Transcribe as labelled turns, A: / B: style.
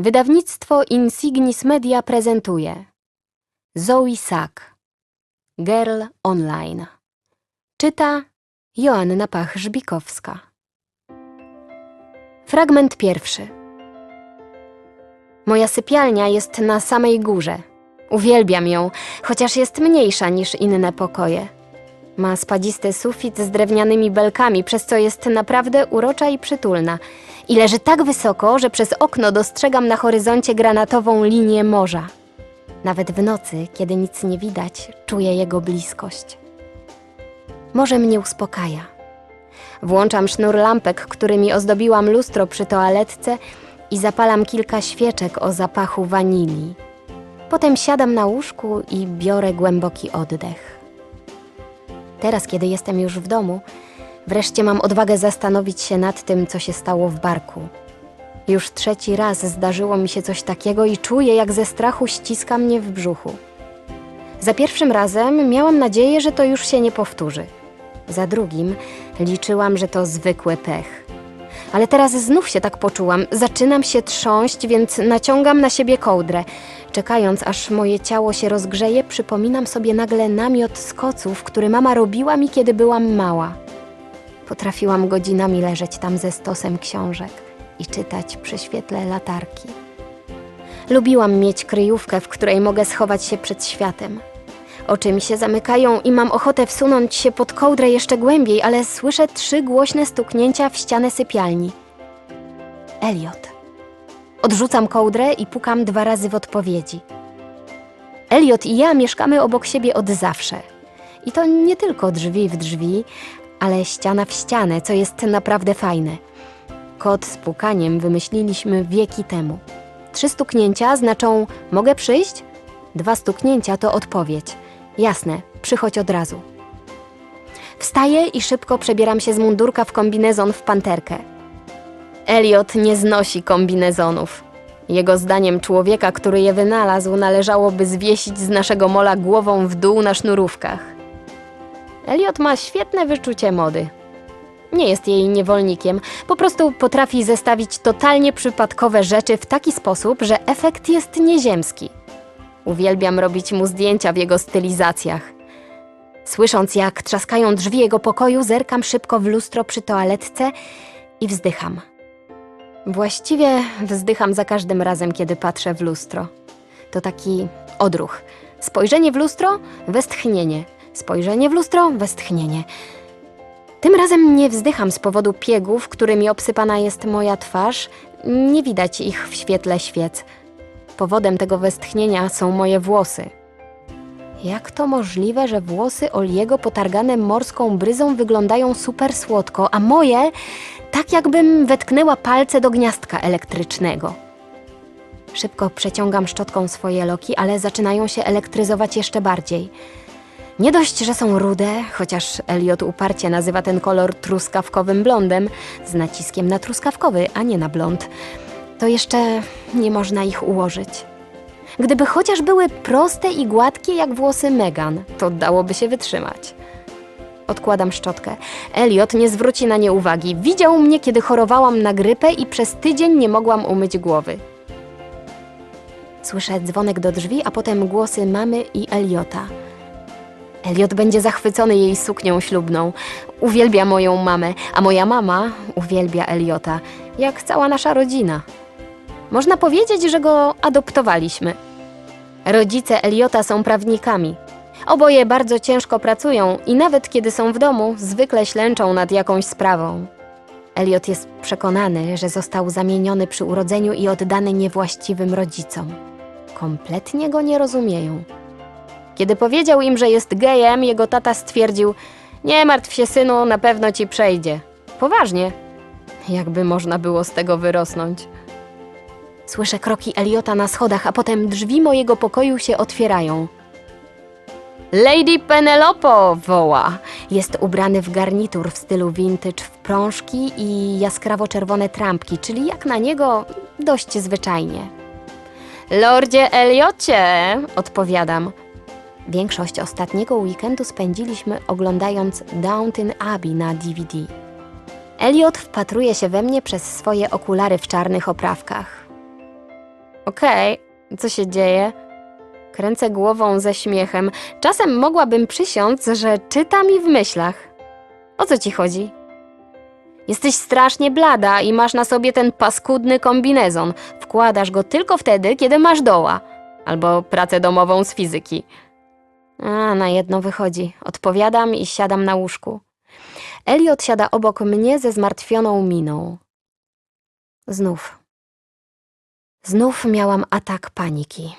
A: Wydawnictwo Insignis Media prezentuje Zoe Sack Girl Online Czyta Joanna Pach-Żbikowska Fragment pierwszy Moja sypialnia jest na samej górze. Uwielbiam ją, chociaż jest mniejsza niż inne pokoje. Ma spadzisty sufit z drewnianymi belkami, przez co jest naprawdę urocza i przytulna. I leży tak wysoko, że przez okno dostrzegam na horyzoncie granatową linię morza. Nawet w nocy, kiedy nic nie widać, czuję jego bliskość. Morze mnie uspokaja. Włączam sznur lampek, którymi ozdobiłam lustro przy toaletce i zapalam kilka świeczek o zapachu wanilii. Potem siadam na łóżku i biorę głęboki oddech. Teraz, kiedy jestem już w domu, wreszcie mam odwagę zastanowić się nad tym, co się stało w barku. Już trzeci raz zdarzyło mi się coś takiego i czuję, jak ze strachu ściska mnie w brzuchu. Za pierwszym razem miałam nadzieję, że to już się nie powtórzy. Za drugim liczyłam, że to zwykły pech. Ale teraz znów się tak poczułam. Zaczynam się trząść, więc naciągam na siebie kołdrę. Czekając, aż moje ciało się rozgrzeje, przypominam sobie nagle namiot z koców, który mama robiła mi, kiedy byłam mała. Potrafiłam godzinami leżeć tam ze stosem książek i czytać przy świetle latarki. Lubiłam mieć kryjówkę, w której mogę schować się przed światem. Oczy mi się zamykają i mam ochotę wsunąć się pod kołdrę jeszcze głębiej, ale słyszę trzy głośne stuknięcia w ścianę sypialni. Elliot. Odrzucam kołdrę i pukam dwa razy w odpowiedzi. Elliot i ja mieszkamy obok siebie od zawsze. I to nie tylko drzwi w drzwi, ale ściana w ścianę, co jest naprawdę fajne. Kod z pukaniem wymyśliliśmy wieki temu. Trzy stuknięcia znaczą mogę przyjść? Dwa stuknięcia to odpowiedź. Jasne, przychodź od razu. Wstaję i szybko przebieram się z mundurka w kombinezon w panterkę. Elliot nie znosi kombinezonów. Jego zdaniem człowieka, który je wynalazł, należałoby zwiesić z naszego mola głową w dół na sznurówkach. Elliot ma świetne wyczucie mody. Nie jest jej niewolnikiem, po prostu potrafi zestawić totalnie przypadkowe rzeczy w taki sposób, że efekt jest nieziemski. Uwielbiam robić mu zdjęcia w jego stylizacjach. Słysząc, jak trzaskają drzwi jego pokoju, zerkam szybko w lustro przy toaletce i wzdycham. Właściwie wzdycham za każdym razem, kiedy patrzę w lustro. To taki odruch. Spojrzenie w lustro, westchnienie. Spojrzenie w lustro, westchnienie. Tym razem nie wzdycham z powodu piegów, którymi obsypana jest moja twarz. Nie widać ich w świetle świec. Powodem tego westchnienia są moje włosy. Jak to możliwe, że włosy Oliego potargane morską bryzą wyglądają super słodko, a moje tak jakbym wetknęła palce do gniazdka elektrycznego. Szybko przeciągam szczotką swoje loki, ale zaczynają się elektryzować jeszcze bardziej. Nie dość, że są rude, chociaż Elliot uparcie nazywa ten kolor truskawkowym blondem, z naciskiem na truskawkowy, a nie na blond, to jeszcze nie można ich ułożyć. Gdyby chociaż były proste i gładkie jak włosy Megan, to dałoby się wytrzymać. Odkładam szczotkę. Elliot nie zwróci na nie uwagi. Widział mnie, kiedy chorowałam na grypę i przez tydzień nie mogłam umyć głowy. Słyszę dzwonek do drzwi, a potem głosy mamy i Eliota. Elliot będzie zachwycony jej suknią ślubną. Uwielbia moją mamę, a moja mama uwielbia Eliota, jak cała nasza rodzina. Można powiedzieć, że go adoptowaliśmy. Rodzice Eliota są prawnikami. Oboje bardzo ciężko pracują i nawet kiedy są w domu, zwykle ślęczą nad jakąś sprawą. Elliot jest przekonany, że został zamieniony przy urodzeniu i oddany niewłaściwym rodzicom. Kompletnie go nie rozumieją. Kiedy powiedział im, że jest gejem, jego tata stwierdził: Nie martw się, synu, na pewno ci przejdzie. Poważnie. Jakby można było z tego wyrosnąć. Słyszę kroki Eliota na schodach, a potem drzwi mojego pokoju się otwierają. Lady Penelopo woła. Jest ubrany w garnitur w stylu vintage, w prążki i jaskrawo-czerwone trampki, czyli jak na niego dość zwyczajnie. Lordzie Eliocie, odpowiadam. Większość ostatniego weekendu spędziliśmy oglądając Downton Abbey na DVD. Elliot wpatruje się we mnie przez swoje okulary w czarnych oprawkach. Okej, co się dzieje? Kręcę głową ze śmiechem. Czasem mogłabym przysiąc, że czyta mi w myślach. O co ci chodzi? Jesteś strasznie blada i masz na sobie ten paskudny kombinezon. Wkładasz go tylko wtedy, kiedy masz doła. Albo pracę domową z fizyki. A, na jedno wychodzi. Odpowiadam i siadam na łóżku. Elliot siada obok mnie ze zmartwioną miną. Znów. Znów miałam atak paniki.